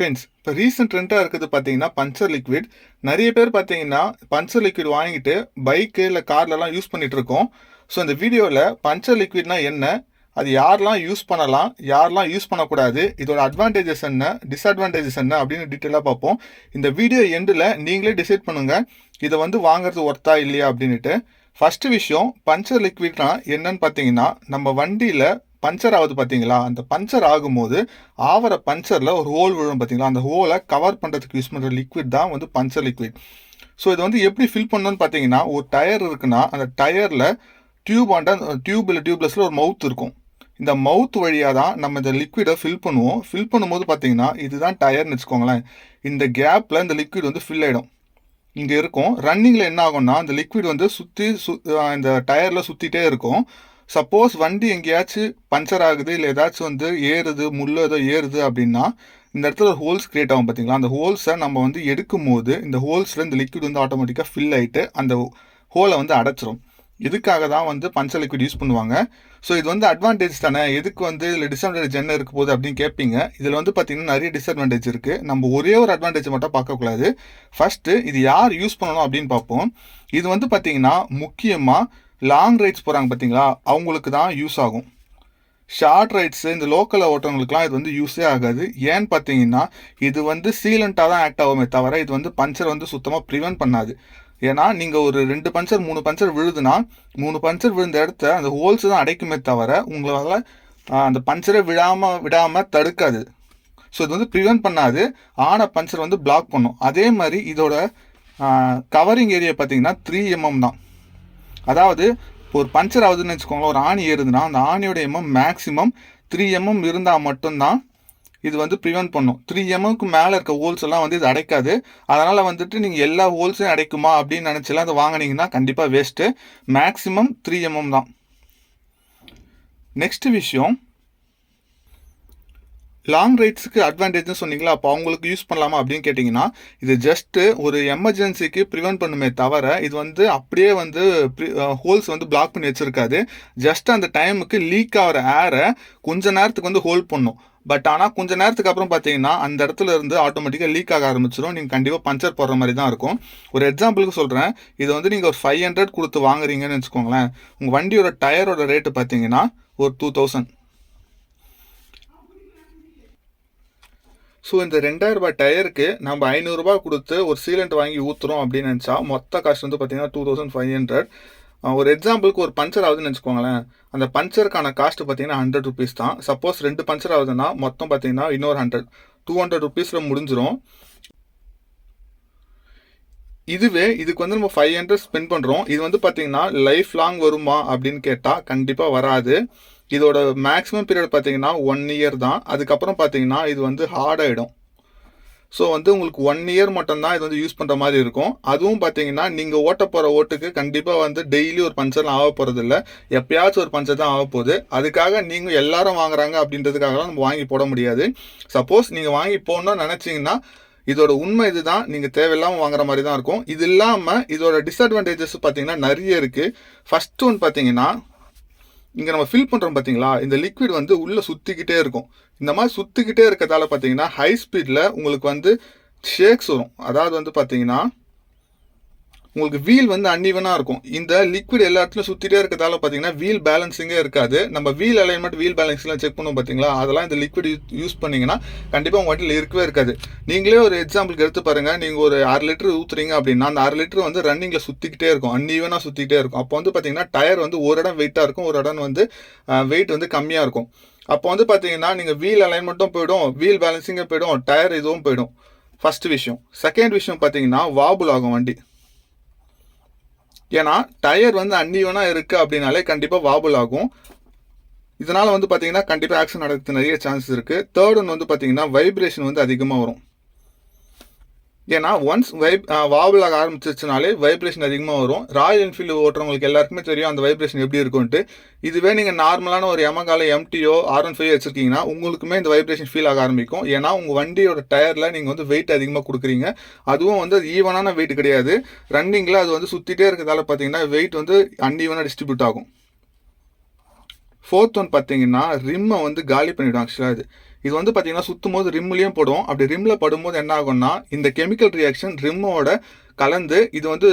Friends இப்போ recent ட்ரெண்டாக இருக்குது பார்த்தீங்கன்னா பஞ்சர் லிக்விட் நிறைய பேர் பார்த்தீங்கன்னா பஞ்சர் லிக்விட் வாங்கிட்டு பைக்கு இல்லை கார்லலாம் யூஸ் பண்ணிகிட்ருக்கோம் இருக்கோம் ஸோ இந்த வீடியோவில் பஞ்சர் லிக்விட்னா என்ன? அது யாரெல்லாம் யூஸ் பண்ணலாம்? யாரெல்லாம் யூஸ் பண்ணக்கூடாது? இதோட அட்வான்டேஜஸ் என்ன? டிஸ்அட்வான்டேஜஸ் என்ன? அப்படின்னு டீட்டெயிலாக பார்ப்போம். இந்த வீடியோ எண்டில் நீங்களே டிசைட் பண்ணுங்கள் இதை வந்து வாங்குறது ஒர்த்தா இல்லையா அப்படின்ட்டு ஃபஸ்ட்டு விஷயம் பஞ்சர் லிக்விட்னா என்னன்னு பார்த்தீங்கன்னா நம்ம வண்டியில் பஞ்சர் ஆகுது பார்த்தீங்களா அந்த பஞ்சர் ஆகும்போது ஆவற பஞ்சரில் ஒரு ஹோல் விழும் பார்த்தீங்களா அந்த ஹோலை கவர் பண்ணுறதுக்கு யூஸ் பண்ணுற லிக்விட் தான் வந்து பஞ்சர் லிக்விட் ஸோ இது வந்து எப்படி ஃபில் பண்ணணும்னு பார்த்தீங்கன்னா ஒரு டயர் இருக்குன்னா அந்த டயரில் டியூப் ஆண்ட டியூப் இல்லை டியூப்லெஸில் ஒரு மவுத் இருக்கும். இந்த மவுத் வழியாக தான் நம்ம இந்த லிக்விடை ஃபில் பண்ணுவோம். ஃபில் பண்ணும்போது பார்த்தீங்கன்னா இதுதான் டயர்னு வச்சுக்கோங்களேன். இந்த கேப்பில் இந்த லிக்விட் வந்து ஃபில் ஆகிடும் இங்கே இருக்கும். ரன்னிங்கில் என்ன ஆகும்னா அந்த லிக்விட் வந்து சுற்றி சு இந்த டயரில் சுற்றிட்டே இருக்கும். சப்போஸ் வண்டி எங்கேயாச்சும் பஞ்சர் ஆகுது இல்லை ஏதாச்சும் வந்து ஏறுது முள் ஏதோ ஏறுது அப்படின்னா இந்த இடத்துல ஹோல்ஸ் கிரியேட் ஆகும் பார்த்தீங்களா? அந்த ஹோல்ஸை நம்ம வந்து எடுக்கும் போது இந்த ஹோல்ஸில் இந்த லிக்விட் வந்து ஆட்டோமேட்டிக்காக ஃபில் ஆகிட்டு அந்த ஹோலை வந்து அடைச்சிரும். இதுக்காக தான் வந்து பஞ்சர் லிக்விட் யூஸ் பண்ணுவாங்க. ஸோ இது வந்து அட்வான்டேஜ் தானே? எதுக்கு வந்து இதில் டிஸ்அட்வான்டேஜ் என்ன இருக்க போகுது அப்படின்னு கேட்பீங்க இதில் வந்து பார்த்தீங்கன்னா நிறைய டிஸ்அட்வான்டேஜ் இருக்குது நம்ம ஒரே ஒரு அட்வான்டேஜ் மட்டும் பார்க்கக்கூடாது ஃபஸ்ட்டு இது யார் யூஸ் பண்ணணும் அப்படின்னு பார்ப்போம். இது வந்து பார்த்தீங்கன்னா முக்கியமாக லாங் ரைட்ஸ் போகிறாங்க பார்த்தீங்களா அவங்களுக்கு தான் யூஸ் ஆகும். ஷார்ட் ரைட்ஸு இந்த லோக்கலில் ஓட்டுறவங்களுக்குலாம் இது வந்து யூஸே ஆகாது. ஏன்னு பார்த்தீங்கன்னா இது வந்து சீலண்ட்டாக தான் ஆக்ட் ஆகுமே தவிர இது வந்து பஞ்சர் வந்து சுத்தமாக ப்ரிவென்ட் பண்ணாது. ஏன்னா நீங்கள் ஒரு ரெண்டு பஞ்சர் மூணு பஞ்சர் விழுதுன்னா மூணு பஞ்சர் விழுந்த இடத்த அந்த ஹோல்ஸ் தான் அடைக்குமே தவிர உங்களால் அந்த பஞ்சரை விழாமல் விடாமல் தடுக்காது. ஸோ இது வந்து ப்ரிவென்ட் பண்ணாது. ஆன பஞ்சர் வந்து பிளாக் பண்ணும். அதே மாதிரி இதோட கவரிங் ஏரியா பார்த்தீங்கன்னா த்ரீ எம்எம் தான். அதாவது ஒரு பஞ்சர் ஆகுதுன்னு வச்சுக்கோங்களேன் ஒரு ஆணி ஏறுதுன்னா அந்த ஆணியோட எம்எம் மேக்ஸிமம் த்ரீ எம்எம் இருந்தால் மட்டும்தான் இது வந்து ப்ரிவென்ட் பண்ணும். த்ரீ எம்எம்க்கு மேலே இருக்க ஹோல்ஸ் எல்லாம் வந்து இது அடைக்காது. அதனால் வந்துட்டு நீங்கள் எல்லா ஹோல்ஸையும் அடைக்குமா அப்படின்னு நினச்சலாம் அதை வாங்கினீங்கன்னா கண்டிப்பாக வேஸ்ட்டு மேக்ஸிமம் த்ரீ எம்எம் தான். நெக்ஸ்ட் விஷயம் லாங் ரைட்ஸுக்கு அட்வான்டேஜ்னு சொன்னீங்களா? அப்போ அவங்களுக்கு யூஸ் பண்ணலாமா அப்படின்னு கேட்டிங்கன்னா இது ஜஸ்ட்டு ஒரு எமர்ஜென்சிக்கு ப்ரிவென்ட் பண்ணுமே தவிர இது வந்து அப்படியே வந்து ஹோல்ஸ் வந்து பிளாக் பண்ணி வச்சுருக்காது. ஜஸ்ட் அந்த டைமுக்கு லீக் ஆகிற ஏரை கொஞ்ச நேரத்துக்கு வந்து ஹோல்ட் பண்ணும். பட் ஆனால் கொஞ்ச நேரத்துக்கு அப்புறம் பார்த்தீங்கன்னா அந்த இடத்துல இருந்து ஆட்டோமேட்டிக்காக லீக் ஆக ஆரம்பிச்சிடும் நீங்கள் கண்டிப்பாக பஞ்சர் போடுற மாதிரி தான் இருக்கும். ஒரு எக்ஸாம்பிளுக்கு சொல்கிறேன் இது வந்து நீங்கள் ஒரு ஃபைவ் ஹண்ட்ரட் கொடுத்து வாங்குறீங்கன்னு வச்சுக்கோங்களேன். உங்கள் வண்டியோட டயரோட ரேட்டு பார்த்தீங்கன்னா ஒரு டூ தௌசண்ட் ஸோ இந்த ரெண்டாயிரம் ரூபாய் டயருக்கு நம்ம ஐநூறுரூபா கொடுத்து ஒரு சீலண்ட் வாங்கி ஊற்றுறோம் அப்படின்னு நினச்சா மொத்த காஸ்ட் வந்து பார்த்தீங்கன்னா டூ தௌசண்ட் ஃபைவ் ஹண்ட்ரட் ஒரு எக்ஸாம்பிளுக்கு ஒரு பஞ்சர் ஆகுதுன்னு வச்சுக்கோங்களேன் அந்த பஞ்சருக்கான காஸ்ட் பார்த்தீங்கன்னா ஹண்ட்ரட் ருபீஸ் தான். சப்போஸ் ரெண்டு பஞ்சர் ஆகுதுன்னா மொத்தம் பார்த்தீங்கன்னா இன்னொரு ஹண்ட்ரட் டூ ஹண்ட்ரட் ருபீஸில் முடிஞ்சிடும் இதுவே இதுக்கு வந்து நம்ம ஃபைவ் ஹண்ட்ரட் ஸ்பெண்ட் பண்ணுறோம் இது வந்து பார்த்தீங்கன்னா லைஃப் லாங் வருமா அப்படின்னு கேட்டால் கண்டிப்பாக வராது. இதோட மேக்ஸிமம் பீரியட் பார்த்தீங்கன்னா ஒன் இயர் தான். அதுக்கப்புறம் பார்த்தீங்கன்னா இது வந்து ஹார்ட் ஆகிடும் ஸோ வந்து உங்களுக்கு ஒன் இயர் மட்டும்தான் இது வந்து யூஸ் பண்ணுற மாதிரி இருக்கும். அதுவும் பார்த்தீங்கன்னா நீங்கள் ஓட்ட போகிற ஓட்டுக்கு கண்டிப்பாக வந்து டெய்லி ஒரு பஞ்சர்லாம் ஆக போகிறது இல்லை. எப்பயாச்சும் ஒரு பஞ்சர் தான் ஆக போகுது. அதுக்காக நீங்கள் எல்லாரும் வாங்குறாங்க அப்படின்றதுக்காகலாம் நம்ம வாங்கி போட முடியாது. சப்போஸ் நீங்கள் வாங்கி போடணும்னு நினச்சிங்கன்னா இதோட உண்மை இதுதான். நீங்கள் தேவையில்லாமல் வாங்குற மாதிரி தான் இருக்கும். இது இல்லாமல் இதோட டிஸ்அட்வான்டேஜஸ் பார்த்தீங்கன்னா நிறைய இருக்குது ஃபஸ்ட் ஒன் பார்த்தீங்கன்னா இங்கே நம்ம ஃபில் பண்ணுறோம் பார்த்தீங்களா இந்த லிக்விட் வந்து உள்ளே சுற்றிக்கிட்டே இருக்கும். இந்த மாதிரி சுற்றிக்கிட்டே இருக்கிறதால பார்த்தீங்கன்னா ஹை ஸ்பீடில் உங்களுக்கு வந்து ஷேக்ஸ் வரும். அதாவது வந்து பார்த்தீங்கன்னா உங்களுக்கு வீல் வந்து அன்இவனாக இருக்கும். இந்த லிக்விட் எல்லா இடத்துலையும் சுற்றிட்டே இருக்கிறதால பார்த்தீங்கன்னா வீல் பேலன்சிங்கே இருக்காது. நம்ம வீல் அலைன்மெண்ட் வீல் பேலன்ஸ்லாம் செக் பண்ணுவோம் பார்த்தீங்களா அதெல்லாம் இந்த லிக்விட் யூஸ் பண்ணிங்கன்னா கண்டிப்பாக உங்கள் வண்டியில் இருக்கவே இருக்காது. நீங்களே ஒரு எக்ஸாம்பிளுக்கு எடுத்து பாருங்கள் நீங்கள் ஒரு அரை லிட்டர் ஊற்றுறீங்க அப்படின்னா அந்த அரை லிட்டர் வந்து ரன்னிங்கில் சுற்றிக்கிட்டே இருக்கும். அன்இவனாக சுற்றிக்கிட்டே இருக்கும். அப்போ வந்து பார்த்தீங்கன்னா டயர் வந்து ஒரு இடம் வெயிட்டாக இருக்கும் ஒரு இடம் வந்து வெயிட் வந்து கம்மியாக இருக்கும். அப்போ வந்து பார்த்தீங்கன்னா நீங்கள் வீல் அலைன்மெண்ட்டும் போயிடும் வீல் பேலன்சிங்கும் போயிடும் டயர் இதுவும் போயிடும். ஃபஸ்ட்டு விஷயம். செகண்ட் விஷயம் பார்த்தீங்கன்னா வாபுல் ஆகும் வண்டி. ஏன்னா டயர் வந்து அன்னிவனாக இருக்குது அப்படின்னாலே கண்டிப்பாக வாபுல் ஆகும். இதனால் வந்து பார்த்தீங்கன்னா கண்டிப்பாக ஆக்சிடென்ட் நடக்கிறது நிறைய சான்சஸ் இருக்குது தேர்ட் ஒன் வந்து பார்த்தீங்கன்னா வைப்ரேஷன் வந்து அதிகமாக வரும். ஏன்னா ஒன்ஸ் வைப் வாபிள் ஆக ஆரம்பிச்சிச்சுனாலே வைப்ரேஷன் அதிகமாக வரும். ராயல் என்ஃபீல்டு ஓட்டுறவங்களுக்கு எல்லாருக்குமே தெரியும் அந்த வைப்ரேஷன் எப்படி இருக்கும்ட்டு இதுவே நீங்கள் நார்மலான ஒரு எமகால MT or R one five வச்சுருக்கீங்கன்னா உங்களுக்குமே இந்த வைப்ரேஷன் ஃபீல் ஆக ஆரம்பிக்கும். ஏன்னா உங்கள் வண்டியோட டயரில் நீங்கள் வந்து வெயிட் அதிகமாக கொடுக்குறீங்க. அதுவும் வந்து ஈவனான வெயிட் கிடையாது. ரன்னிங்கில் அது வந்து சுற்றிட்டே இருக்கிறதால பார்த்தீங்கன்னா வெயிட் வந்து அன்ஈவனாக டிஸ்ட்ரிபியூட் ஆகும். ஃபோர்த் ஒன் பார்த்தீங்கன்னா ரிம்மை வந்து காலி பண்ணிவிடும் ஆக்சுவலாக இது. இது வந்து பார்த்தீங்கன்னா சுற்றும் போது ரிம்லேயும் படும். அப்படி ரிம்மில் படும்போது என்ன ஆகும்னா இந்த கெமிக்கல் ரியாக்ஷன் ரிம்மோட கலந்து இது வந்து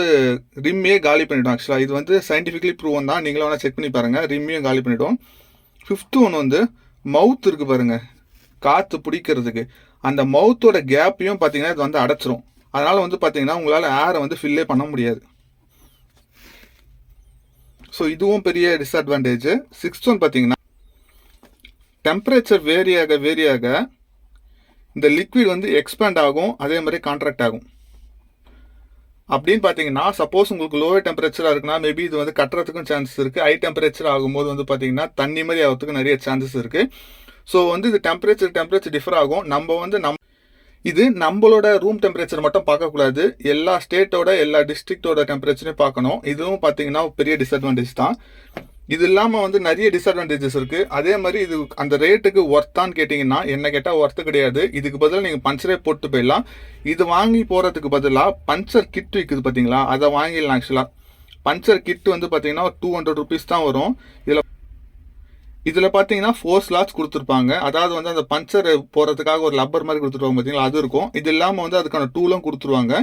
ரிம்மையே காலி பண்ணிடும். ஆக்சுவலாக இது வந்து சயின்டிஃபிக்லி ப்ரூவன் தான். நீங்களும் வேணால் செக் பண்ணி பாருங்கள் ரிம்மையும் காலி பண்ணிவிடும் ஃபிஃப்த்து ஒன்று வந்து மவுத் இருக்குது பாருங்கள் காற்று பிடிக்கிறதுக்கு. அந்த மவுத்தோட கேப்பையும் பார்த்தீங்கன்னா இது வந்து அடைச்சிரும். அதனால் வந்து பார்த்தீங்கன்னா உங்களால் ஏரை வந்து ஃபில்லே பண்ண முடியாது. ஸோ இதுவும் பெரிய டிஸ்அட்வான்டேஜ் சிக்ஸ்த் ஒன் பார்த்தீங்கன்னா டெம்பரேச்சர் வேரியாக வேரியாக இந்த லிக்விட் வந்து எக்ஸ்பேண்ட் ஆகும் அதே மாதிரி கான்ட்ராக்ட் ஆகும். அப்படின்னு பார்த்தீங்கன்னா சப்போஸ் உங்களுக்கு லோவர் டெம்பரேச்சராக இருக்குன்னா மேபி இது வந்து கட்டுறதுக்கும் சான்சஸ் இருக்குது ஹை டெம்பரேச்சர் ஆகும்போது வந்து பார்த்தீங்கன்னா தண்ணி மாதிரி ஆகிறதுக்கு நிறைய சான்சஸ் இருக்குது ஸோ வந்து இது டெம்பரேச்சர் டெம்பரேச்சர் டிஃபர் ஆகும். நம்ம வந்து நம் இது நம்மளோட ரூம் டெம்பரேச்சர் மட்டும் பார்க்கக்கூடாது. எல்லா ஸ்டேட்டோட எல்லா டிஸ்ட்ரிக்டோட டெம்பரேச்சரையும் பார்க்கணும். இதுவும் பார்த்தீங்கன்னா பெரிய டிஸ்அட்வான்டேஜ் தான். இது இல்லாமல் வந்து நிறைய டிஸ்அட்வான்டேஜஸ் இருக்குது அதே மாதிரி இது அந்த ரேட்டுக்கு ஒர்த்தான்னு கேட்டிங்கன்னா என்ன கேட்டால் ஒர்த்து கிடையாது. இதுக்கு பதிலாக நீங்கள் பஞ்சரே போட்டு போயிடலாம். இது வாங்கி போகிறதுக்கு பதிலாக பஞ்சர் கிட் விற்குது பார்த்தீங்களா அதை வாங்கிடலாம் ஆக்சுவலாக பஞ்சர் கிட் வந்து பார்த்தீங்கன்னா டூ ஹண்ட்ரட் ருபீஸ் தான் வரும். இதில் இதில் பார்த்தீங்கன்னா ஃபோர் ஸ்லாட்ஸ் கொடுத்துருப்பாங்க. அதாவது வந்து அந்த பஞ்சர் போகிறதுக்காக ஒரு லப்பர் மாதிரி கொடுத்துருவாங்க பார்த்தீங்களா அது இருக்கும். இது இல்லாமல் வந்து அதுக்கான டூலும் கொடுத்துருவாங்க.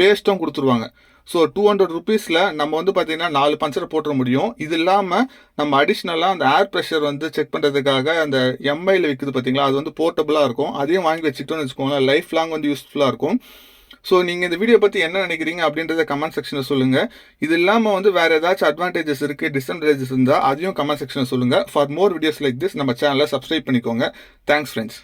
பேஸ்ட்டும் கொடுத்துருவாங்க. ஸோ டூ ஹண்ட்ரட் ருபீஸில் நம்ம வந்து பார்த்தீங்கன்னா நாலு பஞ்சரை போட்டுற முடியும். இது இல்லாமல் நம்ம அடிஷ்னலாக அந்த ஏர் ப்ரெஷர் வந்து செக் பண்ணுறதுக்காக அந்த எம்ஐயில் விற்குது பார்த்தீங்களா அது வந்து போர்ட்டபுளாக இருக்கும். அதையும் வாங்கி வச்சுக்கிட்டோம்னு வச்சுக்கோங்களேன். லைஃப் லாங் வந்து யூஸ்ஃபுல்லாக இருக்கும். ஸோ நீங்கள் இந்த வீடியோ பற்றி என்ன நினைக்கிறீங்க அப்படின்றத கமெண்ட் செக்ஷனில் சொல்லுங்கள் இது இல்லாமல் வந்து வேறு ஏதாச்சும் அட்வான்டேஜஸ் இருக்குது டிஸ்அட்வான்டேஜஸ் இருந்தால் அதையும் கமெண்ட் செக்ஷனில் சொல்லுங்கள் for more videos like this நம்ம சேனலை சப்ஸ்கிரைப் பண்ணிக்கோங்க. Thanks friends